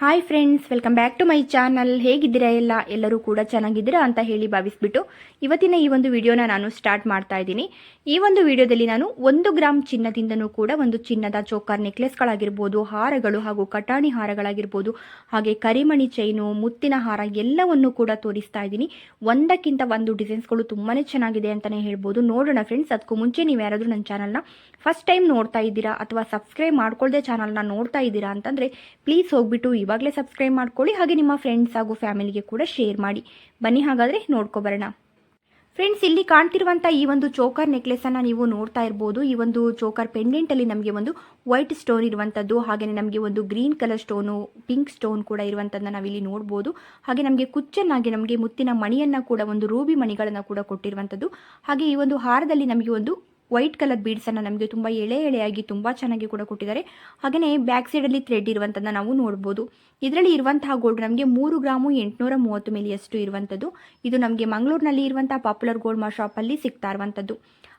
Hi friends welcome back to my channel ಹೇಗಿದ್ದೀರಾ ಎಲ್ಲ? ಎಲ್ಲರೂ ಕೂಡ ಚೆನ್ನಾಗಿದ್ದೀರಾ ಅಂತ ಹೇಳಿ ಭಾವಿಸ್ಬಿಟ್ಟು ಇವತ್ತಿನ ಈ ಒಂದು ವಿಡಿಯೋನ ನಾನು ಸ್ಟಾರ್ಟ್ ಮಾಡ್ತಾ ಇದ್ದೀನಿ. ಈ ಒಂದು ವಿಡಿಯೋದಲ್ಲಿ ನಾನು ಒಂದು ಗ್ರಾಮ್ ಚಿನ್ನದಿಂದನೂ ಕೂಡ ಒಂದು ಚಿನ್ನದ ಚೋಕರ್ ನೆಕ್ಲೆಸ್ಗಳಾಗಿರ್ಬೋದು ಹಾರಗಳು ಹಾಗೂ ಕಟಾಣಿ ಹಾರಗಳಾಗಿರ್ಬೋದು, ಹಾಗೆ ಕರಿಮಣಿ ಚೈನು ಮುತ್ತಿನ ಹಾರ ಎಲ್ಲವನ್ನು ಕೂಡ ತೋರಿಸ್ತಾ ಇದ್ದೀನಿ. ಒಂದಕ್ಕಿಂತ ಒಂದು ಡಿಸೈನ್ಸ್ಗಳು ತುಂಬಾ ಚೆನ್ನಾಗಿದೆ ಅಂತಲೇ ಹೇಳ್ಬೋದು. ನೋಡೋಣ ಫ್ರೆಂಡ್ಸ್ ಅದಕ್ಕೂ ಮುಂಚೆ ನೀವು ಯಾರಾದರೂ ನನ್ನ ಚಾನಲ್ನ ಫಸ್ಟ್ ಟೈಮ್ ನೋಡ್ತಾ ಇದ್ದೀರಾ ಅಥವಾ ಸಬ್ಸ್ಕ್ರೈಬ್ ಮಾಡ್ಕೊಳ್ಳದೆ ಚಾನಲ್ನ ನೋಡ್ತಾ ಇದ್ದೀರಾ ಅಂತಂದರೆ ಪ್ಲೀಸ್ ಹೋಗ್ಬಿಟ್ಟು ಇವಾಗಲೇ ಸಬ್ಸ್ಕ್ರೈಬ್ ಮಾಡ್ಕೊಳ್ಳಿ. ಹಾಗೆ ನಿಮ್ಮ ಫ್ರೆಂಡ್ಸ್ ಹಾಗೂ ಫ್ಯಾಮಿಲಿಗೆ ಕೂಡ ಶೇರ್ ಮಾಡಿ. ಬನ್ನಿ ಹಾಗಾದರೆ ನೋಡ್ಕೊಬರೋಣ ಫ್ರೆಂಡ್ಸ್ ಇಲ್ಲಿ ಕಾಣ್ತಿರುವಂಥ ಈ ಒಂದು ಚೋಕರ್ ನೆಕ್ಲೆಸನ್ನು ನೀವು ನೋಡ್ತಾ ಇರ್ಬೋದು. ಈ ಒಂದು ಚೋಕರ್ ಪೆಂಡೆಂಟಲ್ಲಿ ನಮಗೆ ಒಂದು ವೈಟ್ ಸ್ಟೋನ್ ಇರುವಂಥದ್ದು ಹಾಗೆಯೇ ನಮಗೆ ಒಂದು green colour stone pink stone ಕೂಡ ಇರುವಂಥದ್ದನ್ನ ನಾವಿಲ್ಲಿ ನೋಡ್ಬೋದು. ಹಾಗೆ ನಮಗೆ ಕುಚ್ಚನ್ನಾಗಿ, ನಮಗೆ ಮುತ್ತಿನ ಮಣಿಯನ್ನು ಕೂಡ, ಒಂದು ರೂಬಿ ಮಣಿಗಳನ್ನು ಕೂಡ ಕೊಟ್ಟಿರುವಂಥದ್ದು ಹಾಗೆ ಈ ಒಂದು ಹಾರದಲ್ಲಿ ನಮಗೆ ಒಂದು ವೈಟ್ ಕಲರ್ ಬೀಡ್ಸನ್ನು ನಮಗೆ ತುಂಬ ಎಳೆ ಎಳೆಯಾಗಿ ತುಂಬ ಚೆನ್ನಾಗಿ ಕೂಡ ಕೊಟ್ಟಿದ್ದಾರೆ. ಹಾಗೆಯೇ ಬ್ಯಾಕ್ ಸೈಡಲ್ಲಿ ಥ್ರೆಡ್ ಇರುವಂಥದ್ದನ್ನ ನಾವು ನೋಡ್ಬೋದು. ಇದರಲ್ಲಿ ಇರುವಂತಹ ಗೋಲ್ಡ್ ನಮಗೆ ಮೂರು ಗ್ರಾಮು ಎಂಟುನೂರ ಮೂವತ್ತು ಮಿಲಿಯಷ್ಟು ಇರುವಂಥದ್ದು. ಇದು ನಮಗೆ ಮಂಗಳೂರಿನಲ್ಲಿ ಇರುವಂಥ ಪಾಪ್ಯುಲರ್ ಗೋಲ್ಡ್ ಮಾ ಶಾಪಲ್ಲಿ ಸಿಗ್ತಾ ಇರುವಂಥದ್ದು.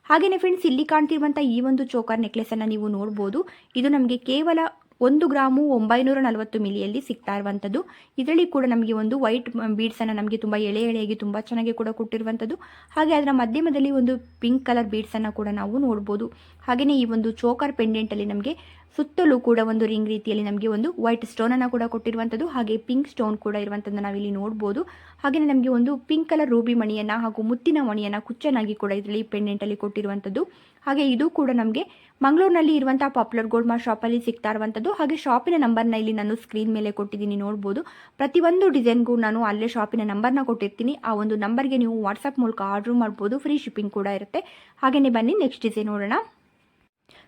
ಹಾಗೆಯೇ ಫ್ರೆಂಡ್ಸ್ ಇಲ್ಲಿ ಕಾಣ್ತಿರುವಂಥ ಈ ಒಂದು ಚೋಕರ್ ನೆಕ್ಲೆಸನ್ನು ನೀವು ನೋಡ್ಬೋದು. ಇದು ನಮಗೆ ಕೇವಲ ಒಂದು ಗ್ರಾಮು ಒಂಬೈನೂರ ನಲವತ್ತು ಮಿಲಿಯಲ್ಲಿ ಸಿಗ್ತಾ ಇರುವಂಥದ್ದು. ಇದರಲ್ಲಿ ಕೂಡ ನಮಗೆ ಒಂದು ವೈಟ್ ಬೀಡ್ಸನ್ನು ನಮಗೆ ತುಂಬ ಎಳೆ ಎಳೆಯಾಗಿ ತುಂಬ ಚೆನ್ನಾಗಿ ಕೂಡ ಕೊಟ್ಟಿರುವಂಥದ್ದು. ಹಾಗೆ ಅದರ ಮಧ್ಯಮದಲ್ಲಿ ಒಂದು ಪಿಂಕ್ ಕಲರ್ ಬೀಡ್ಸನ್ನು ಕೂಡ ನಾವು ನೋಡ್ಬೋದು. ಹಾಗೆಯೇ ಈ ಒಂದು ಚೋಕರ್ ಪೆಂಡೆಂಟಲ್ಲಿ ನಮಗೆ ಸುತ್ತಲೂ ಕೂಡ ಒಂದು ರಿಂಗ್ ರೀತಿಯಲ್ಲಿ ನಮಗೆ ಒಂದು ವೈಟ್ ಸ್ಟೋನನ್ನು ಕೂಡ ಕೊಟ್ಟಿರುವಂಥದ್ದು ಹಾಗೆ ಪಿಂಕ್ ಸ್ಟೋನ್ ಕೂಡ ಇರುವಂಥದ್ದು ನಾವಿಲ್ಲಿ ನೋಡ್ಬೋದು. ಹಾಗೆಯೇ ನಮಗೆ ಒಂದು ಪಿಂಕ್ ಕಲರ್ ರೂಬಿ ಮಣಿಯನ್ನು ಹಾಗೂ ಮುತ್ತಿನ ಮಣಿಯನ್ನು ಕುಚ್ಚನಾಗಿ ಕೂಡ ಇದರಲ್ಲಿ ಪೆಂಡೆಂಟಲ್ಲಿ ಕೊಟ್ಟಿರುವಂಥದ್ದು ಹಾಗೆ ಇದು ಕೂಡ ನಮಗೆ ಮಂಗಳೂರಿನಲ್ಲಿ ಇರುವಂಥ ಪಾಪ್ಯುಲರ್ ಗೋಲ್ಡ್ ಮಾರ್ಟ್ ಶಾಪಲ್ಲಿ ಸಿಗ್ತಾ ಇರುವಂಥದ್ದು ಹಾಗೆ ಶಾಪಿನ ನಂಬರ್ನ ಇಲ್ಲಿ ನಾನು ಸ್ಕ್ರೀನ್ ಮೇಲೆ ಕೊಟ್ಟಿದ್ದೀನಿ, ನೋಡ್ಬೋದು. ಪ್ರತಿಯೊಂದು ಡಿಸೈನ್ಗೂ ನಾನು ಅಲ್ಲೇ ಶಾಪಿನ ನಂಬರ್ನ ಕೊಟ್ಟಿರ್ತೀನಿ. ಆ ಒಂದು ನಂಬರ್ಗೆ ನೀವು ವಾಟ್ಸಪ್ ಮೂಲಕ ಆರ್ಡ್ರ್ ಮಾಡ್ಬೋದು. ಫ್ರೀ ಶಿಪ್ಪಿಂಗ್ ಕೂಡ ಇರುತ್ತೆ. ಹಾಗೆಯೇ ಬನ್ನಿ ನೆಕ್ಸ್ಟ್ ಡಿಸೈನ್ ನೋಡೋಣ.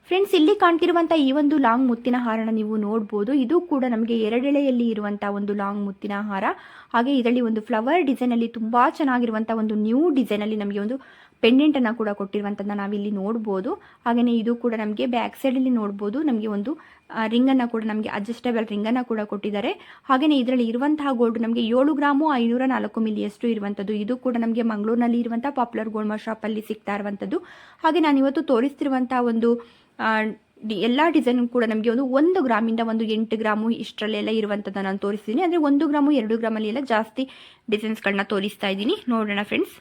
ಫ್ರೆಂಡ್ಸ್ ಇಲ್ಲಿ ಕಾಣ್ತಿರುವಂಥ ಈ ಒಂದು ಲಾಂಗ್ ಮುತ್ತಿನ ಹಾರನ ನೀವು ನೋಡ್ಬೋದು. ಇದು ಕೂಡ ನಮಗೆ ಎರಡೆಳೆಯಲ್ಲಿ ಇರುವಂಥ ಒಂದು ಲಾಂಗ್ ಮುತ್ತಿನ ಹಾರ. ಹಾಗೆ ಇದರಲ್ಲಿ ಒಂದು ಫ್ಲವರ್ ಡಿಸೈನಲ್ಲಿ ತುಂಬ ಚೆನ್ನಾಗಿರುವಂಥ ಒಂದು ನ್ಯೂ ಡಿಸೈನಲ್ಲಿ ನಮಗೆ ಒಂದು ಪೆಂಡೆಂಟನ್ನು ಕೂಡ ಕೊಟ್ಟಿರುವಂಥದ್ದನ್ನ ನಾವಿಲ್ಲಿ ನೋಡ್ಬೋದು. ಹಾಗೆಯೇ ಇದು ಕೂಡ ನಮಗೆ ಬ್ಯಾಕ್ ಸೈಡಲ್ಲಿ ನೋಡ್ಬೋದು. ನಮಗೆ ಒಂದು ರಿಂಗನ್ನು ಕೂಡ ನಮಗೆ ಅಡ್ಜಸ್ಟಬಲ್ ರಿಂಗನ್ನು ಕೂಡ ಕೊಟ್ಟಿದ್ದಾರೆ. ಹಾಗೆಯೇ ಇದರಲ್ಲಿ ಇರುವಂತಹ ಗೋಲ್ಡ್ ನಮಗೆ ಏಳು ಗ್ರಾಮು ಐನೂರ ನಾಲ್ಕು ಮಿಲಿಯಷ್ಟು ಇರುವಂಥದ್ದು ಇದು ಕೂಡ ನಮಗೆ ಮಂಗಳೂರಿನಲ್ಲಿ ಇರುವಂಥ ಪಾಪ್ಯುಲರ್ ಗೋಲ್ಡ್ ಶಾಪಲ್ಲಿ ಸಿಗ್ತಾ ಇರುವಂಥದ್ದು ಹಾಗೆ ನಾನು ಇವತ್ತು ತೋರಿಸ್ತಿರುವಂಥ ಒಂದು ಎಲ್ಲ ಡಿಸೈನ್ ಕೂಡ ನಮಗೆ ಒಂದು ಒಂದು ಗ್ರಾಮಿಂದ ಒಂದು ಎಂಟು ಗ್ರಾಮು ಇಷ್ಟರಲ್ಲೆಲ್ಲ ಇರುವಂಥದ್ದನ್ನು ನಾನು ತೋರಿಸ್ತೀನಿ. ಅಂದರೆ ಒಂದು ಗ್ರಾಮು ಎರಡು ಗ್ರಾಮಲ್ಲಿ ಎಲ್ಲ ಜಾಸ್ತಿ ಡಿಸೈನ್ಸ್ಗಳನ್ನ ತೋರಿಸ್ತಾ ಇದ್ದೀನಿ. ನೋಡೋಣ ಫ್ರೆಂಡ್ಸ್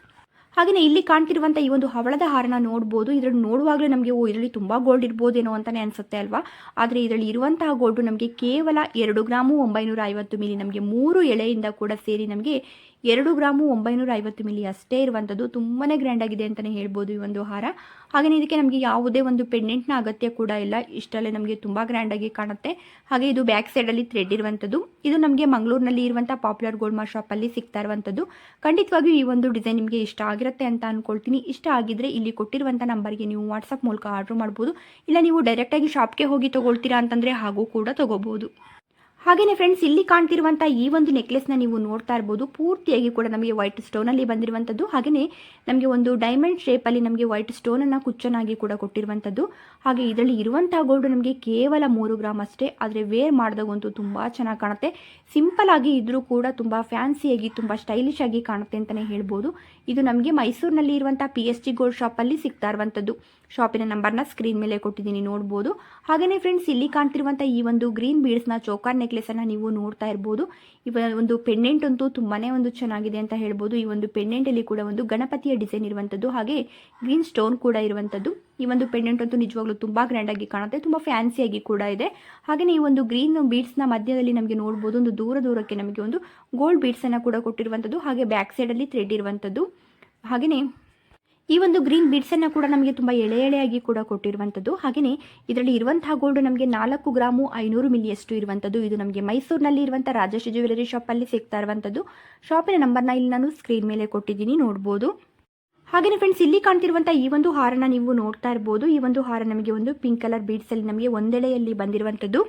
ಹಾಗೆಯೇ ಇಲ್ಲಿ ಕಾಣ್ತಿರುವಂಥ ಈ ಒಂದು ಹವಳದ ಹಾರನ ನೋಡ್ಬೋದು. ಇದರಲ್ಲಿ ನೋಡುವಾಗಲೇ ನಮಗೆ, ಓ, ಇದರಲ್ಲಿ ತುಂಬ ಗೋಲ್ಡ್ ಇರ್ಬೋದೇನೋ ಅಂತಲೇ ಅನಿಸುತ್ತೆ ಅಲ್ವಾ? ಆದರೆ ಇದರಲ್ಲಿ ಇರುವಂತಹ ಗೋಲ್ಡು ನಮಗೆ ಕೇವಲ ಎರಡು ಗ್ರಾಮು ಒಂಬೈನೂರ ಐವತ್ತು ಮಿಲಿ ನಮಗೆ ಮೂರು ಎಳೆಯಿಂದ ಕೂಡ ಸೇರಿ ನಮಗೆ ಎರಡು ಗ್ರಾಮು ಒಂಬೈನೂರ ಐವತ್ತು ಮಿಲಿ ಅಷ್ಟೇ ಇರುವಂಥದ್ದು ತುಂಬಾ ಗ್ರ್ಯಾಂಡ್ ಆಗಿದೆ ಅಂತಲೇ ಹೇಳ್ಬೋದು ಈ ಒಂದು ಹಾರ. ಹಾಗೆಯೇ ಇದಕ್ಕೆ ನಮಗೆ ಯಾವುದೇ ಒಂದು ಪೆಂಡೆಂಟ್ನ ಅಗತ್ಯ ಕೂಡ ಇಲ್ಲ. ಇಷ್ಟಲ್ಲೇ ನಮಗೆ ತುಂಬ ಗ್ರ್ಯಾಂಡಾಗಿ ಕಾಣುತ್ತೆ. ಹಾಗೆ ಇದು ಬ್ಯಾಕ್ ಸೈಡಲ್ಲಿ ಥ್ರೆಡ್ ಇರುವಂಥದ್ದು ಇದು ನಮಗೆ ಮಂಗಳೂರಿನಲ್ಲಿ ಇರುವಂಥ ಪಾಪ್ಯುಲರ್ ಗೋಲ್ಡ್ ಮಾರ್ ಶಾಪಲ್ಲಿ ಸಿಗ್ತಾ ಇರುವಂಥದ್ದು ಖಂಡಿತವಾಗಿಯೂ ಈ ಒಂದು ಡಿಸೈನ್ ನಿಮಗೆ ಇಷ್ಟ ಆಗಿರುತ್ತೆ ಅಂತ ಅಂದ್ಕೊಳ್ತೀನಿ ಇಷ್ಟ ಆಗಿದ್ರೆ ಇಲ್ಲಿ ಕೊಟ್ಟಿರುವಂಥ ನಂಬರ್ಗೆ ನೀವು ವಾಟ್ಸಪ್ ಮೂಲಕ ಆರ್ಡ್ರ್ ಮಾಡ್ಬೋದು. ಇಲ್ಲ ನೀವು ಡೈರೆಕ್ಟಾಗಿ ಶಾಪ್ಗೆ ಹೋಗಿ ತೊಗೊಳ್ತೀರಾ ಅಂತಂದರೆ ಹಾಗೂ ಕೂಡ ತೊಗೋಬೋದು ಹಾಗೆಯೇ ಫ್ರೆಂಡ್ಸ್ ಇಲ್ಲಿ ಕಾಣ್ತಿರುವಂಥ ಈ ಒಂದು ನೆಕ್ಲೆಸ್ನ ನೀವು ನೋಡ್ತಾ ಇರ್ಬೋದು. ಪೂರ್ತಿಯಾಗಿ ಕೂಡ ನಮಗೆ ವೈಟ್ ಸ್ಟೋನಲ್ಲಿ ಬಂದಿರುವಂಥದ್ದು ಹಾಗೆಯೇ ನಮಗೆ ಒಂದು ಡೈಮಂಡ್ ಶೇಪಲ್ಲಿ ನಮಗೆ ವೈಟ್ ಸ್ಟೋನನ್ನು ಕುಚ್ಚನಾಗಿ ಕೂಡ ಕೊಟ್ಟಿರುವಂಥದ್ದು ಹಾಗೆ ಇದರಲ್ಲಿ ಇರುವಂಥ ಗೋಲ್ಡ್ ನಮಗೆ ಕೇವಲ ಮೂರು ಗ್ರಾಮ್ ಅಷ್ಟೇ. ಆದರೆ ವೇರ್ ಮಾಡಿದಾಗಂತೂ ತುಂಬ ಚೆನ್ನಾಗಿ ಕಾಣುತ್ತೆ. ಸಿಂಪಲ್ ಆಗಿ ಇದ್ರೂ ಕೂಡ ತುಂಬ ಫ್ಯಾನ್ಸಿಯಾಗಿ ತುಂಬ ಸ್ಟೈಲಿಶ್ ಆಗಿ ಕಾಣುತ್ತೆ ಅಂತಲೇ ಹೇಳ್ಬೋದು. ಇದು ನಮಗೆ ಮೈಸೂರಿನಲ್ಲಿ ಇರುವಂಥ ಪಿ ಎಸ್ ಜಿ ಗೋಲ್ಡ್ ಶಾಪಲ್ಲಿ ಸಿಗ್ತಾ ಇರುವಂಥದ್ದು ಶಾಪಿನ ನಂಬರ್ನ ಸ್ಕ್ರೀನ್ ಮೇಲೆ ಕೊಟ್ಟಿದ್ದೀನಿ, ನೋಡ್ಬೋದು. ಹಾಗೆಯೇ ಫ್ರೆಂಡ್ಸ್ ಇಲ್ಲಿ ಕಾಣ್ತಿರುವಂಥ ಈ ಒಂದು ಗ್ರೀನ್ ಬೀಡ್ಸ್ನ ಚೋಕಾರ್ ನೆಕ್ಲೆಸನ್ನು ನೀವು ನೋಡ್ತಾ ಇರ್ಬೋದು. ಇವ ಒಂದು ಪೆಂಡೆಂಟ್ ಅಂತೂ ತುಂಬಾ ಒಂದು ಚೆನ್ನಾಗಿದೆ ಅಂತ ಹೇಳ್ಬೋದು. ಈ ಒಂದು ಪೆಂಡೆಂಟಲ್ಲಿ ಕೂಡ ಒಂದು ಗಣಪತಿಯ ಡಿಸೈನ್ ಇರುವಂಥದ್ದು ಹಾಗೆ ಗ್ರೀನ್ ಸ್ಟೋನ್ ಕೂಡ ಇರುವಂಥದ್ದು ಈ ಒಂದು ಪೆಂಡೆಂಟ್ ಅಂತೂ ನಿಜವಾಗ್ಲೂ ತುಂಬ ಗ್ರ್ಯಾಂಡಾಗಿ ಕಾಣುತ್ತೆ, ತುಂಬ ಫ್ಯಾನ್ಸಿಯಾಗಿ ಕೂಡ ಇದೆ. ಹಾಗೆಯೇ ಈ ಒಂದು ಗ್ರೀನ್ ಬೀಡ್ಸ್ನ ಮಧ್ಯದಲ್ಲಿ ನಮಗೆ ನೋಡ್ಬೋದು, ಒಂದು ದೂರ ದೂರಕ್ಕೆ ನಮಗೆ ಒಂದು ಗೋಲ್ಡ್ ಬೀಡ್ಸನ್ನು ಕೂಡ ಕೊಟ್ಟಿರುವಂಥದ್ದು ಹಾಗೆ ಬ್ಯಾಕ್ ಸೈಡಲ್ಲಿ ಥ್ರೆಡ್ ಇರುವಂಥದ್ದು ಹಾಗೆಯೇ ಈ ಒಂದು ಗ್ರೀನ್ ಬೀಡ್ಸನ್ನು ಕೂಡ ನಮಗೆ ತುಂಬಾ ಎಳೆ ಎಳೆಯಾಗಿ ಕೂಡ ಕೊಟ್ಟಿರುವಂತದ್ದು. ಹಾಗೆಯೇ ಇದರಲ್ಲಿ ಇರುವಂತಹ ಗೋಲ್ಡ್ ನಮಗೆ ನಾಲ್ಕು ಗ್ರಾಮು ಐನೂರು ಮಿಲಿಯಷ್ಟು ಇರುವಂಥದ್ದು ಇದು ನಮಗೆ ಮೈಸೂರಿನಲ್ಲಿ ಇರುವಂಥ ರಾಜಶ್ರೀ ಜ್ಯುವೆಲರಿ ಅಲ್ಲಿ ಸಿಗ್ತಾ ಇರುವಂಥದ್ದು ಶಾಪಿನ ನಂಬರ್ನ ಇಲ್ಲಿ ನಾನು ಸ್ಕ್ರೀನ್ ಮೇಲೆ ಕೊಟ್ಟಿದ್ದೀನಿ, ನೋಡ್ಬೋದು. ಹಾಗೆಯೇ ಫ್ರೆಂಡ್ಸ್ ಇಲ್ಲಿ ಕಾಣ್ತಿರುವಂಥ ಈ ಒಂದು ಹಾರನ ನೀವು ನೋಡ್ತಾ ಇರ್ಬೋದು. ಈ ಒಂದು ಹಾರ ನಮಗೆ ಒಂದು ಪಿಂಕ್ ಕಲರ್ ಬೀಡ್ಸಲ್ಲಿ ನಮಗೆ ಒಂದೆಳೆಯಲ್ಲಿ ಬಂದಿರುವಂಥದ್ದು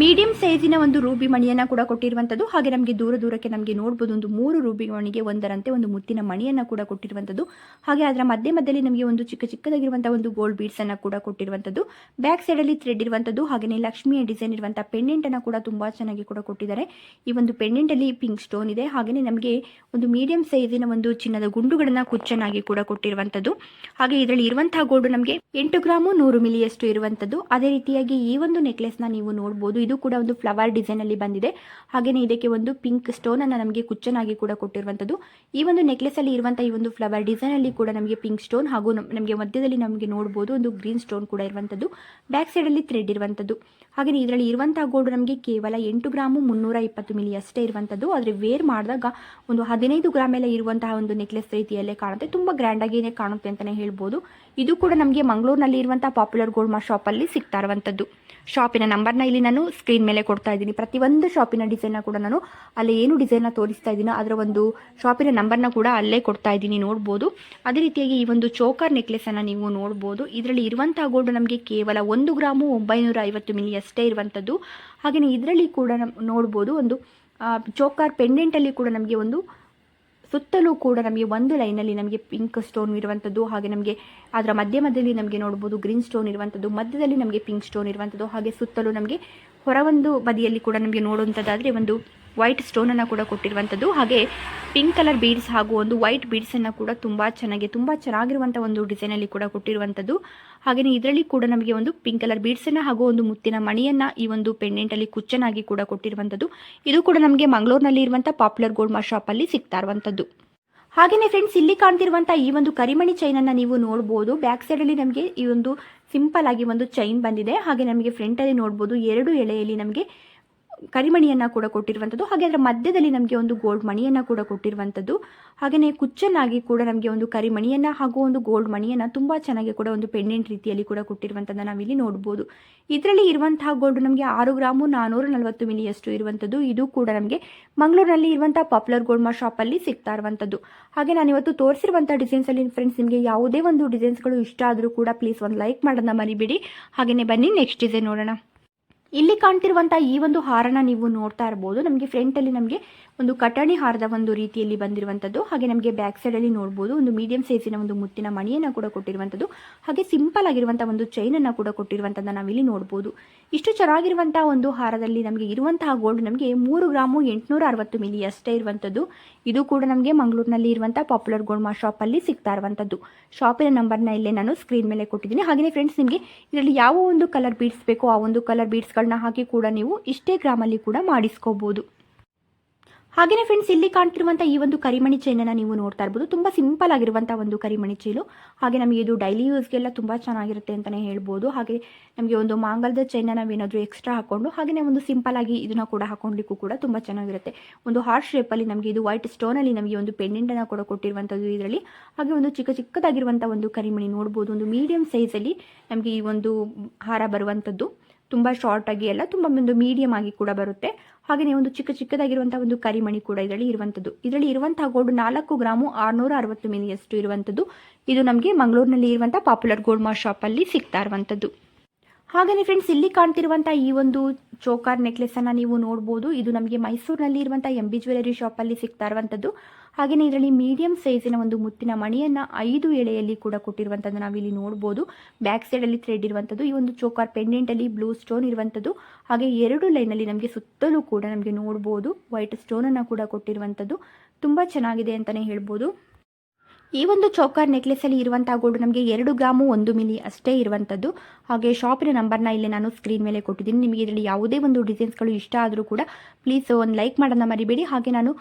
ಮೀಡಿಯಂ ಸೈಜಿನ ಒಂದು ರೂಬಿ ಮಣಿಯನ್ನು ಕೂಡ ಕೊಟ್ಟಿರುವಂಥದ್ದು ಹಾಗೆ ನಮಗೆ ದೂರ ದೂರಕ್ಕೆ ನಮಗೆ ನೋಡ್ಬೋದು ಒಂದು ಮೂರು ರೂಬಿ ಮಣಿಗೆ ಒಂದರಂತೆ ಒಂದು ಮುತ್ತಿನ ಮಣಿಯನ್ನು ಕೂಡ ಕೊಟ್ಟಿರುವಂಥದ್ದು ಹಾಗೆ ಅದರ ಮಧ್ಯೆ ಮಧ್ಯದಲ್ಲಿ ನಮಗೆ ಒಂದು ಚಿಕ್ಕ ಚಿಕ್ಕದಾಗಿರುವಂಥ ಒಂದು ಗೋಲ್ಡ್ ಬೀಡ್ಸನ್ನು ಕೂಡ ಕೊಟ್ಟಿರುವಂಥದ್ದು ಬ್ಯಾಕ್ ಸೈಡಲ್ಲಿ ಥ್ರೆಡ್ ಇರುವಂಥದ್ದು ಹಾಗೆಯೇ ಲಕ್ಷ್ಮಿಯ ಡಿಸೈನ್ ಇರುವಂಥ ಪೆಂಡೆಂಟನ್ನು ಕೂಡ ತುಂಬ ಚೆನ್ನಾಗಿ ಕೂಡ ಕೊಟ್ಟಿದ್ದಾರೆ. ಈ ಒಂದು ಪೆಂಡೆಂಟಲ್ಲಿ ಪಿಂಕ್ ಸ್ಟೋನ್ ಇದೆ. ಹಾಗೆಯೇ ನಮಗೆ ಒಂದು ಮೀಡಿಯಂ ಸೈಜಿನ ಒಂದು ಚಿನ್ನದ ಗುಂಡುಗಳನ್ನು ಕುಚ್ಚನಾಗಿ ಕೂಡ ಕೊಟ್ಟಿರುವಂಥದ್ದು ಹಾಗೆ ಇದರಲ್ಲಿ ಇರುವಂತಹ ಗೋಲ್ಡ್ ನಮಗೆ ಎಂಟು ಗ್ರಾಮು ನೂರು ಮಿಲಿಯಷ್ಟು ಇರುವಂಥದ್ದು ಅದೇ ರೀತಿಯಾಗಿ ಈ ಒಂದು ನೆಕ್ಲೆಸ್ನ ನೀವು ನೋಡ್ಬೋದು. ಇದು ಕೂಡ ಒಂದು ಫ್ಲವರ್ ಡಿಸೈನ್ ಅಲ್ಲಿ ಬಂದಿದೆ. ಹಾಗೆಯೇ ಇದಕ್ಕೆ ಒಂದು ಪಿಂಕ್ ಸ್ಟೋನ್ ಅನ್ನ ನಮಗೆ ಕುಚ್ಚನಾಗಿ ಕೂಡ ಕೊಟ್ಟಿರುವಂತದ್ದು. ಈ ಒಂದು ನೆಕ್ಲೆಸಲ್ಲಿ ಇರುವಂಥ ಈ ಒಂದು ಫ್ಲವರ್ ಡಿಸೈನ್ ಅಲ್ಲಿ ಕೂಡ ನಮಗೆ ಪಿಂಕ್ ಸ್ಟೋನ್ ಹಾಗೂ ನಮಗೆ ಮಧ್ಯದಲ್ಲಿ ನಮಗೆ ನೋಡಬಹುದು ಒಂದು ಗ್ರೀನ್ ಸ್ಟೋನ್ ಕೂಡ ಇರುವಂತದ್ದು. ಬ್ಯಾಕ್ ಸೈಡ್ ಅಲ್ಲಿ ಥ್ರೆಡ್ ಇರುವಂತದ್ದು. ಹಾಗೆಯೇ ಇದರಲ್ಲಿ ಇರುವಂತಹ ಗೋಲ್ಡ್ ನಮಗೆ ಕೇವಲ ಎಂಟು ಗ್ರಾಮು ಮುನ್ನೂರ ಇಪ್ಪತ್ತು ಮಿಲಿ ಅಷ್ಟೇ ಇರುವಂತದ್ದು. ಆದರೆ ವೇರ್ ಮಾಡಿದಾಗ ಒಂದು ಹದಿನೈದು ಗ್ರಾಮ್ ಎಲ್ಲ ಇರುವಂತಹ ಒಂದು ನೆಕ್ಲೆಸ್ ರೀತಿಯಲ್ಲೇ ಕಾಣುತ್ತೆ. ತುಂಬಾ ಗ್ರ್ಯಾಂಡ್ ಆಗಿ ಕಾಣುತ್ತೆ ಅಂತಾನೆ ಹೇಳ್ಬೋದು. ಇದು ಕೂಡ ನಮಗೆ ಮಂಗಳೂರಿನಲ್ಲಿ ಇರುವಂತಹ ಪಾಪ್ಯುಲರ್ ಗೋಲ್ಡ್ ಮಾ ಅಲ್ಲಿ ಸಿಗ್ತಾ ಇರುವಂಥದ್ದು ಶಾಪಿನ ನಂಬರ್ನ ಇಲ್ಲಿ ನಾನು ಸ್ಕ್ರೀನ್ ಮೇಲೆ ಕೊಡ್ತಾ ಇದ್ದೀನಿ. ಪ್ರತಿಯೊಂದು ಶಾಪಿನ ಡಿಸೈನ್ನ ಕೂಡ ನಾನು ಅಲ್ಲಿ ಏನು ಡಿಸೈನ್ನ ತೋರಿಸ್ತಾ ಇದ್ದೀನೋ ಅದರ ಒಂದು ಶಾಪಿನ ನಂಬರ್ನ ಕೂಡ ಅಲ್ಲೇ ಕೊಡ್ತಾ ಇದ್ದೀನಿ ನೋಡ್ಬೋದು. ಅದೇ ರೀತಿಯಾಗಿ ಈ ಒಂದು ಚೋಕರ್ ನೆಕ್ಲೆಸನ್ನು ನೀವು ನೋಡ್ಬೋದು. ಇದರಲ್ಲಿ ಇರುವಂಥ ಗೋಲ್ಡ್ ನಮಗೆ ಕೇವಲ ಒಂದು ಗ್ರಾಮು ಒಂಬೈನೂರ ಐವತ್ತು ಮಿಲಿ ಅಷ್ಟೇ ಇರುವಂಥದ್ದು ಹಾಗೆಯೇ ಇದರಲ್ಲಿ ಕೂಡ ನೋಡ್ಬೋದು ಒಂದು ಚೋಕರ್ ಪೆಂಡೆಂಟಲ್ಲಿ ಕೂಡ ನಮಗೆ ಒಂದು ಸುತ್ತಲೂ ಕೂಡ ನಮಗೆ ಒಂದು ಲೈನಲ್ಲಿ ನಮಗೆ ಪಿಂಕ್ ಸ್ಟೋನ್ ಇರುವಂಥದ್ದು, ಹಾಗೆ ನಮಗೆ ಅದರ ಮಧ್ಯ ಮಧ್ಯದಲ್ಲಿ ನಮಗೆ ನೋಡ್ಬೋದು ಗ್ರೀನ್ ಸ್ಟೋನ್ ಇರುವಂಥದ್ದು, ಮಧ್ಯದಲ್ಲಿ ನಮಗೆ ಪಿಂಕ್ ಸ್ಟೋನ್ ಇರುವಂಥದ್ದು, ಹಾಗೆ ಸುತ್ತಲೂ ನಮಗೆ ಹೊರ ಒಂದು ಬದಿಯಲ್ಲಿ ಕೂಡ ನಮಗೆ ನೋಡುವಂಥದ್ದಾದರೆ ಒಂದು ವೈಟ್ ಸ್ಟೋನನ್ನು ಕೂಡ ಕೊಟ್ಟಿರುವಂಥದ್ದು ಹಾಗೆ ಪಿಂಕ್ ಕಲರ್ ಬೀಡ್ಸ್ ಹಾಗೂ ಒಂದು ವೈಟ್ ಬೀಡ್ಸನ್ನು ಕೂಡ ತುಂಬ ಚೆನ್ನಾಗಿ, ತುಂಬ ಚೆನ್ನಾಗಿರುವಂಥ ಒಂದು ಡಿಸೈನಲ್ಲಿ ಕೂಡ ಕೊಟ್ಟಿರುವಂಥದ್ದು ಹಾಗೆಯೇ ಇದರಲ್ಲಿ ಕೂಡ ನಮಗೆ ಒಂದು ಪಿಂಕ್ ಕಲರ್ ಬೀಡ್ಸನ್ನು ಹಾಗೂ ಒಂದು ಮುತ್ತಿನ ಮಣಿಯನ್ನು ಈ ಒಂದು ಪೆಂಡೆಂಟಲ್ಲಿ ಕುಚ್ಚನಾಗಿ ಕೂಡ ಕೊಟ್ಟಿರುವಂಥದ್ದು ಇದು ಕೂಡ ನಮಗೆ ಮಂಗಳೂರಿನಲ್ಲಿ ಇರುವಂಥ ಪಾಪ್ಯುಲರ್ ಗೋಲ್ಡ್ ಶಾಪಲ್ಲಿ ಸಿಗ್ತಾ ಇರುವಂಥದ್ದು ಹಾಗೆಯೇ ಫ್ರೆಂಡ್ಸ್ ಇಲ್ಲಿ ಕಾಣ್ತಿರುವಂಥ ಈ ಒಂದು ಕರಿಮಣಿ ಚೈನನ್ನು ನೀವು ನೋಡ್ಬೋದು. ಬ್ಯಾಕ್ ಸೈಡಲ್ಲಿ ನಮಗೆ ಈ ಒಂದು ಸಿಂಪಲ್ ಆಗಿ ಒಂದು ಚೈನ್ ಬಂದಿದೆ. ಹಾಗೆ ನಮಗೆ ಫ್ರಂಟಲ್ಲಿ ನೋಡ್ಬೋದು. ಎರಡು ಎಳೆಯಲ್ಲಿ ನಮಗೆ ಕರಿಮಣಿಯನ್ನು ಕೂಡ ಕೊಟ್ಟಿರುವಂಥದ್ದು ಹಾಗೆ ಅದರ ಮಧ್ಯದಲ್ಲಿ ನಮಗೆ ಒಂದು ಗೋಲ್ಡ್ ಮಣಿಯನ್ನು ಕೂಡ ಕೊಟ್ಟಿರುವಂಥದ್ದು ಹಾಗೆಯೇ ಕುಚ್ಚನಾಗಿ ಕೂಡ ನಮಗೆ ಒಂದು ಕರಿಮಣಿಯನ್ನು ಹಾಗೂ ಒಂದು ಗೋಲ್ಡ್ ಮಣಿಯನ್ನು ತುಂಬ ಚೆನ್ನಾಗಿ ಕೂಡ ಒಂದು ಪೆಂಡೆಂಟ್ ರೀತಿಯಲ್ಲಿ ಕೂಡ ಕೊಟ್ಟಿರುವಂಥದ್ದನ್ನು ನಾವಿಲ್ಲಿ ನೋಡ್ಬೋದು. ಇದರಲ್ಲಿ ಇರುವಂತಹ ಗೋಲ್ಡ್ ನಮಗೆ ಆರು ಗ್ರಾಮು ನಾನ್ನೂರ ನಲವತ್ತು ಮಿಲಿಯಷ್ಟು ಇರುವಂಥದ್ದು ಇದು ಕೂಡ ನಮಗೆ ಮಂಗಳೂರಿನಲ್ಲಿ ಇರುವಂಥ ಪಾಪ್ಯುಲರ್ ಗೋಲ್ಡ್ ಮಾ ಶಾಪಲ್ಲಿ ಸಿಗ್ತಾ ಇರುವಂಥದ್ದು ಹಾಗೆ ನಾನು ಇವತ್ತು ತೋರಿಸಿರುವಂಥ ಡಿಸೈನ್ಸಲ್ಲಿ ಫ್ರೆಂಡ್ಸ್ ನಿಮಗೆ ಯಾವುದೇ ಒಂದು ಡಿಸೈನ್ಸ್ಗಳು ಇಷ್ಟ ಆದರೂ ಕೂಡ ಪ್ಲೀಸ್ ಒಂದು ಲೈಕ್ ಮಾಡೋದನ್ನ ಮರಿಬೇಡಿ. ಹಾಗೆಯೇ ಬನ್ನಿ ನೆಕ್ಸ್ಟ್ ಡಿಸೈನ್ ನೋಡೋಣ. ಇಲ್ಲಿ ಕಾಣ್ತಿರುವಂತಹ ಈ ಒಂದು ಹಾರನ ನೀವು ನೋಡ್ತಾ ಇರ್ಬೋದು. ನಮಗೆ ಫ್ರಂಟಲ್ಲಿ ನಮಗೆ ಒಂದು ಕಟಾಣಿ ಹಾರದ ಒಂದು ರೀತಿಯಲ್ಲಿ ಬಂದಿರುವಂಥದ್ದು ಹಾಗೆ ನಮಗೆ ಬ್ಯಾಕ್ ಸೈಡಲ್ಲಿ ನೋಡ್ಬೋದು, ಒಂದು ಮೀಡಿಯಂ ಸೈಜಿನ ಒಂದು ಮುತ್ತಿನ ಮಣಿಯನ್ನು ಕೂಡ ಕೊಟ್ಟಿರುವಂಥದ್ದು ಹಾಗೆ ಸಿಂಪಲ್ ಆಗಿರುವಂಥ ಒಂದು ಚೈನನ್ನು ಕೂಡ ಕೊಟ್ಟಿರುವಂಥದ್ದನ್ನು ನಾವಿಲ್ಲಿ ನೋಡ್ಬೋದು. ಇಷ್ಟು ಚೆನ್ನಾಗಿರುವಂಥ ಒಂದು ಹಾರದಲ್ಲಿ ನಮಗೆ ಇರುವಂತಹ ಗೋಲ್ಡ್ ನಮಗೆ ಮೂರು ಗ್ರಾಮು ಎಂಟುನೂರ ಅರವತ್ತು ಮಿಲಿ ಅಷ್ಟೇ ಇರುವಂಥದ್ದು ಇದು ಕೂಡ ನಮಗೆ ಮಂಗಳೂರಿನಲ್ಲಿ ಇರುವಂಥ ಪಾಪ್ಯುಲರ್ ಗೋಲ್ಡ್ ಮಾ ಶಾಪಲ್ಲಿ ಸಿಗ್ತಾ ಇರುವಂಥದ್ದು ಶಾಪಿನ ನಂಬರ್ನ ಇಲ್ಲೇ ನಾನು ಸ್ಕ್ರೀನ್ ಮೇಲೆ ಕೊಟ್ಟಿದ್ದೀನಿ. ಹಾಗೆಯೇ ಫ್ರೆಂಡ್ಸ್ ನಿಮಗೆ ಇದರಲ್ಲಿ ಯಾವ ಒಂದು ಕಲರ್ ಬೀಡ್ಸ್ ಬೇಕೋ ಆ ಒಂದು ಕಲರ್ ಬೀಡ್ಸ್ಗಳನ್ನ ಹಾಕಿ ಕೂಡ ನೀವು ಇಷ್ಟೇ ಗ್ರಾಮಲ್ಲಿ ಕೂಡ ಮಾಡಿಸ್ಕೋಬೋದು. ಹಾಗೆಯೇ ಫ್ರೆಂಡ್ಸ್ ಇಲ್ಲಿ ಕಾಣ್ತಿರುವಂಥ ಈ ಒಂದು ಕರಿಮಣಿ ಚೈನನ್ನು ನೀವು ನೋಡ್ತಾ ಇರ್ಬೋದು. ತುಂಬ ಸಿಂಪಲ್ ಆಗಿರುವಂಥ ಒಂದು ಕರಿಮಣಿ ಚೈಲು ಹಾಗೆ ನಮಗೆ ಇದು ಡೈಲಿ ಯೂಸ್ಗೆಲ್ಲ ತುಂಬ ಚೆನ್ನಾಗಿರುತ್ತೆ ಅಂತಲೇ ಹೇಳ್ಬೋದು. ಹಾಗೆ ನಮಗೆ ಒಂದು ಮಾಂಗಲ್ದ ಚೈನ ನಾವೇನಾದರೂ ಎಕ್ಸ್ಟ್ರಾ ಹಾಕ್ಕೊಂಡು ಹಾಗೆಯೇ ಒಂದು ಸಿಂಪಲ್ ಆಗಿ ಇದನ್ನು ಕೂಡ ಹಾಕೊಂಡ್ಲಿಕ್ಕೂ ಕೂಡ ತುಂಬ ಚೆನ್ನಾಗಿರುತ್ತೆ. ಒಂದು ಹಾರ್ಟ್ ಶೇಪಲ್ಲಿ ನಮಗೆ ಇದು ವೈಟ್ ಸ್ಟೋನಲ್ಲಿ ನಮಗೆ ಒಂದು ಪೆಂಡೆಂಟನ್ನು ಕೂಡ ಕೊಟ್ಟಿರುವಂಥದ್ದು ಇದರಲ್ಲಿ. ಹಾಗೆ ಒಂದು ಚಿಕ್ಕ ಚಿಕ್ಕದಾಗಿರುವಂಥ ಒಂದು ಕರಿಮಣಿ ನೋಡ್ಬೋದು. ಒಂದು ಮೀಡಿಯಂ ಸೈಜಲ್ಲಿ ನಮಗೆ ಈ ಒಂದು ಹಾರ ಬರುವಂಥದ್ದು. ತುಂಬ ಶಾರ್ಟ್ ಆಗಿ ಅಲ್ಲ, ತುಂಬ ಒಂದು ಮೀಡಿಯಂ ಆಗಿ ಕೂಡ ಬರುತ್ತೆ. ಹಾಗೆ ಒಂದು ಚಿಕ್ಕ ಚಿಕ್ಕದಾಗಿರುವಂಥ ಒಂದು ಕರಿಮಣಿ ಕೂಡ ಇದರಲ್ಲಿ ಇರುವಂಥದ್ದು ಇದರಲ್ಲಿ ಇರುವಂತಹ ಗೋಲ್ಡ್ ನಾಲ್ಕು ಗ್ರಾಮು ಆರ್ನೂರ ಅರವತ್ತು ಮಿಲಿಯಷ್ಟು ಇರುವಂಥದ್ದು ಇದು ನಮಗೆ ಮಂಗಳೂರಿನಲ್ಲಿ ಇರುವಂತಹ ಪಾಪ್ಯುಲರ್ ಗೋಲ್ಡ್ ಮಾ ಅಲ್ಲಿ ಸಿಗ್ತಾ ಇರುವಂಥದ್ದು ಹಾಗೆಯೇ ಫ್ರೆಂಡ್ಸ್ ಇಲ್ಲಿ ಕಾಣ್ತಿರುವಂತಹ ಈ ಒಂದು ಚೋಕಾರ್ ಅನ್ನ ನೀವು ನೋಡಬಹುದು ಇದು ನಮಗೆ ಮೈಸೂರಿನಲ್ಲಿ ಇರುವಂಥ ಎಂ ಬಿ ಜ್ಯುವೆಲರಿ ಅಲ್ಲಿ ಸಿಗ್ತಾ ಇರುವಂಥದ್ದು ಹಾಗೆಯೇ ಇದರಲ್ಲಿ ಮೀಡಿಯಂ ಸೈಜಿನ ಒಂದು ಮುತ್ತಿನ ಮಣಿಯನ್ನ ಐದು ಎಳೆಯಲ್ಲಿ ಕೂಡ ಕೊಟ್ಟಿರುವಂಥದ್ದು ನಾವಿಲ್ಲಿ ನೋಡಬಹುದು ಬ್ಯಾಕ್ ಸೈಡ್ ಅಲ್ಲಿ ಥ್ರೆಡ್ ಇರುವಂತದ್ದು, ಈ ಒಂದು ಚೋಕಾರ್ ಪೆಂಡೆಂಟಲ್ಲಿ ಬ್ಲೂ ಸ್ಟೋನ್ ಇರುವಂಥದ್ದು ಹಾಗೆ ಎರಡು ಅಲ್ಲಿ ನಮಗೆ ಸುತ್ತಲೂ ಕೂಡ ನಮಗೆ ನೋಡಬಹುದು ವೈಟ್ ಸ್ಟೋನ್ ಸ್ಟೋನನ್ನು ಕೂಡ ಕೊಟ್ಟಿರುವಂತದ್ದು. ತುಂಬಾ ಚೆನ್ನಾಗಿದೆ ಅಂತಾನೆ ಹೇಳ್ಬೋದು. ಈ ಒಂದು ಚೌಕಾರ್ ನೆಕ್ಲೆಸಲ್ಲಿ ಇರುವಂಥ ಗೋಲ್ಡ್ ನಮಗೆ ಎರಡು ಗ್ರಾಮು, ಒಂದು ಮಿಲಿ ಅಷ್ಟೇ ಇರುವಂಥದ್ದು ಹಾಗೆ ಶಾಪಿನ ನಂಬರ್ನ ಇಲ್ಲಿ ನಾನು ಸ್ಕ್ರೀನ್ ಮೇಲೆ ಕೊಟ್ಟಿದ್ದೀನಿ. ನಿಮಗೆ ಇದರಲ್ಲಿ ಯಾವುದೇ ಒಂದು ಡಿಸೈನ್ಸ್ಗಳು ಇಷ್ಟ ಆದರೂ ಕೂಡ ಪ್ಲೀಸ್ ಒಂದು ಲೈಕ್ ಮಾಡೋದನ್ನ ಮರಿಬೇಡಿ. ಹಾಗೆ ನಾನು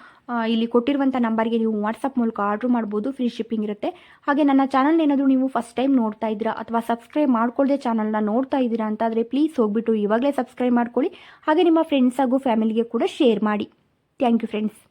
ಇಲ್ಲಿ ಕೊಟ್ಟಿರುವಂಥ ನಂಬರ್ಗೆ ನೀವು ವಾಟ್ಸಪ್ ಮೂಲಕ ಆರ್ಡ್ರ್ ಮಾಡ್ಬೋದು. ಫ್ರೀ ಶಿಪ್ಪಿಂಗ್ ಇರುತ್ತೆ. ಹಾಗೆ ನನ್ನ ಚಾನಲ್ ಏನಾದರೂ ನೀವು ಫಸ್ಟ್ ಟೈಮ್ ನೋಡ್ತಾ ಇದ್ದೀರಾ ಅಥವಾ ಸಬ್ಸ್ಕ್ರೈಬ್ ಮಾಡ್ಕೊಳ್ಳದೆ ಚಾನಲ್ನ ನೋಡ್ತಾ ಇದ್ದೀರಾ ಅಂತಾದರೆ ಪ್ಲೀಸ್ ಹೋಗ್ಬಿಟ್ಟು ಇವಾಗಲೇ ಸಬ್ಸ್ಕ್ರೈಬ್ ಮಾಡ್ಕೊಳ್ಳಿ. ಹಾಗೆ ನಿಮ್ಮ ಫ್ರೆಂಡ್ಸ್ ಹಾಗೂ ಫ್ಯಾಮಿಲಿಗೆ ಕೂಡ ಶೇರ್ ಮಾಡಿ. Thank you friends